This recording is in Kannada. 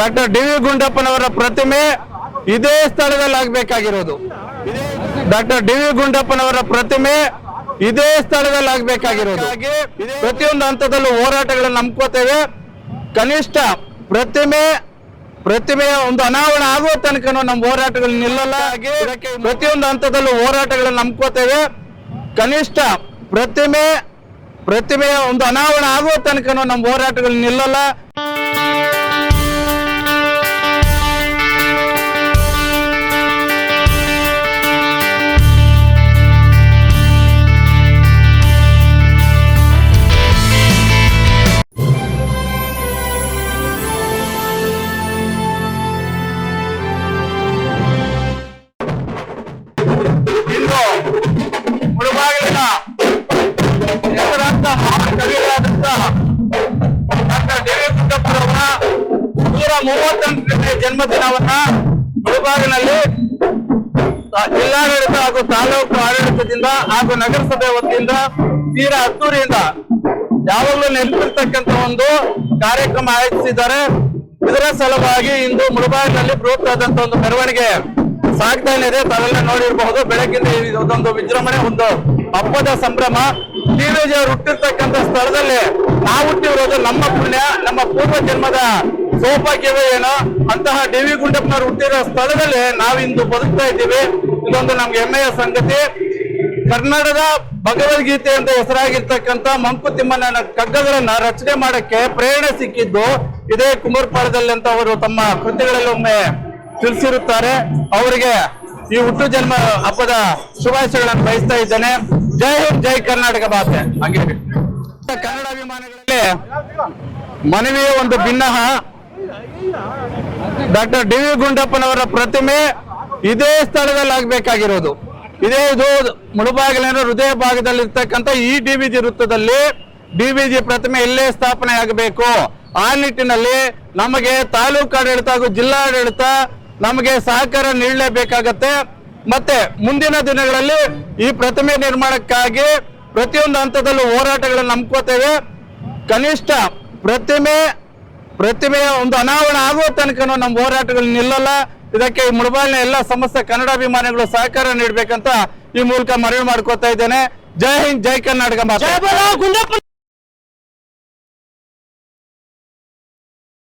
ಡಾಕ್ಟರ್ ಡಿ ವಿ ಗುಂಡಪ್ಪನವರ ಪ್ರತಿಮೆ ಇದೇ ಸ್ಥಳದಲ್ಲಿ ಆಗ್ಬೇಕಾಗಿರೋದು. ಡಾಕ್ಟರ್ ಡಿ ವಿ ಗುಂಡಪ್ಪನವರ ಪ್ರತಿಮೆ ಇದೇ ಸ್ಥಳದಲ್ಲಿ ಆಗ್ಬೇಕಾಗಿರೋದು. ಪ್ರತಿಯೊಂದು ಹಂತದಲ್ಲೂ ಹೋರಾಟಗಳನ್ನು ನಂಬ್ಕೋತೇವೆ. ಕನಿಷ್ಠ ಪ್ರತಿಮೆ, ಪ್ರತಿಮೆಯ ಒಂದು ಅನಾವರಣ ಆಗುವ ತನಕ ನಮ್ಮ ಹೋರಾಟಗಳು ನಿಲ್ಲಲ್ಲ. ಪ್ರತಿಯೊಂದು ಹಂತದಲ್ಲೂ ಹೋರಾಟಗಳನ್ನು ನಂಬ್ಕೋತೇವೆ. ಕನಿಷ್ಠ ಪ್ರತಿಮೆ, ಪ್ರತಿಮೆಯ ಒಂದು ಅನಾವರಣ ಆಗುವ ತನಕ ನಮ್ಮ ಹೋರಾಟಗಳು ನಿಲ್ಲಲ್ಲ. ಹೆಸರಾಂತ ಮಹಾಕವಿಗಳಾದಂತಹ ಡಾಕ್ಟರ್ ಗುಂಡಪ್ಪರವರ ನೂರ ಮೂವತ್ತೆಂಟನೇ ಜನ್ಮದಿನವನ್ನ ಮುಳುಬಾಗಿನಲ್ಲಿ ತಾ- ಜಿಲ್ಲಾಡಳಿತ ಹಾಗೂ ತಾಲೂಕು ಆಡಳಿತದಿಂದ ಹಾಗೂ ನಗರಸಭೆ ವತಿಯಿಂದ ತೀರಾ ಅದ್ದೂರಿಯಿಂದ ಯಾವಾಗಲೂ ನೆನಪಿರ್ತಕ್ಕಂಥ ಒಂದು ಕಾರ್ಯಕ್ರಮ ಆಯೋಜಿಸಿದ್ದಾರೆ. ಇದರ ಸಲುವಾಗಿ ಇಂದು ಮುಳುಬಾಗಿನಲ್ಲಿ ಆದಂತ ಒಂದು ಮೆರವಣಿಗೆ ಸಾಗ್ತಾ ಇದೆ. ತಾವೆಲ್ಲ ನೋಡಿರಬಹುದು ಬೆಳಗ್ಗಿಂದ ಇದೊಂದು ವಿಜೃಂಭಣೆ, ಒಂದು ಹಬ್ಬದ ಸಂಭ್ರಮ ಟಿವಿಜಿ ಹುಟ್ಟಿರ್ತಕ್ಕಂಥ ಸ್ಥಳದಲ್ಲಿ ನಾವು ಹುಟ್ಟಿರೋದು ನಮ್ಮ ಪುಣ್ಯ, ನಮ್ಮ ಪೂರ್ವ ಜನ್ಮದ ಸೌಭಾಗ್ಯವೇ ಏನೋ. ಅಂತಹ ಡಿ ವಿ ಗುಂಡಪ್ಪನವರು ಹುಟ್ಟಿರೋ ಸ್ಥಳದಲ್ಲಿ ನಾವಿಂದು ಬದುಕ್ತಾ ಇದ್ದೀವಿ. ಇದೊಂದು ನಮ್ಗೆ ಹೆಮ್ಮೆಯ ಸಂಗತಿ. ಕನ್ನಡದ ಭಗವದ್ಗೀತೆ ಅಂತ ಹೆಸರಾಗಿರ್ತಕ್ಕಂಥ ಮಂಕುತಿಮ್ಮನ ಕಗ್ಗಗಳನ್ನ ರಚನೆ ಮಾಡಕ್ಕೆ ಪ್ರೇರಣೆ ಸಿಕ್ಕಿದ್ದು ಇದೇ ಕುಮಾರಪಾಳದಲ್ಲಿ ಅಂತ ಅವರು ತಮ್ಮ ಕೃತಿಗಳಲ್ಲಿ ಒಮ್ಮೆ ತಿಳಿಸಿರುತ್ತಾರೆ. ಅವರಿಗೆ ಈ ಹುಟ್ಟು ಜನ್ಮ ಹಬ್ಬದ ಶುಭಾಶಯಗಳನ್ನು ಬಯಸ್ತಾ ಇದ್ದೇನೆ. ಜೈ ಹಿಂದ್ ಜೈ ಕರ್ನಾಟಕ ಭಾಷೆ ಹಾಗೆ. ಕನ್ನಡ ಅಭಿಮಾನಿಗಳಲ್ಲಿ ಮನವಿಯ ಒಂದು ಭಿನ್ನಹ. ಡಾಕ್ಟರ್ ಡಿ ವಿ ಗುಂಡಪ್ಪನವರ ಪ್ರತಿಮೆ ಇದೇ ಸ್ಥಳದಲ್ಲಿ ಆಗ್ಬೇಕಾಗಿರೋದು. ಇದೇ ಇದು ಮುಳುಬಾಗಿಲಿನ ಹೃದಯ ಭಾಗದಲ್ಲಿ ಇರ್ತಕ್ಕಂಥ ಈ ಡಿ ವಿ ಜಿ ವೃತ್ತದಲ್ಲಿ ಡಿ ವಿ ಜಿ ಪ್ರತಿಮೆ ಇಲ್ಲೇ ಸ್ಥಾಪನೆ ಆಗಬೇಕು ಆ ನಿಟ್ಟಿನಲ್ಲಿ ನಮಗೆ ತಾಲೂಕು ಆಡಳಿತ ಹಾಗೂ ಜಿಲ್ಲಾಡಳಿತ ನಮಗೆ ಸಹಕಾರ ನೀಡಲೇಬೇಕಾಗತ್ತೆ. ಮತ್ತೆ ಮುಂದಿನ ದಿನಗಳಲ್ಲಿ ಈ ಪ್ರತಿಮೆ ನಿರ್ಮಾಣಕ್ಕಾಗಿ ಪ್ರತಿಯೊಂದು ಹಂತದಲ್ಲೂ ಹೋರಾಟಗಳನ್ನು ನಂಬ್ಕೋತೇವೆ. ಕನಿಷ್ಠ ಪ್ರತಿಮೆ, ಪ್ರತಿಮೆಯ ಒಂದು ಅನಾವರಣ ಆಗುವ ತನಕ ನಮ್ಮ ಹೋರಾಟಗಳು ನಿಲ್ಲಲ್ಲ. ಇದಕ್ಕೆ ಈ ಮುಳಬಾಲಿನ ಎಲ್ಲ ಸಮಸ್ತ ಕನ್ನಡಾಭಿಮಾನಿಗಳು ಸಹಕಾರ ನೀಡಬೇಕಂತ ಈ ಮೂಲಕ ಮನವಿ ಮಾಡ್ಕೋತಾ ಇದ್ದೇನೆ. ಜೈ ಹಿಂದ್, ಜೈ ಕರ್ನಾಟಕ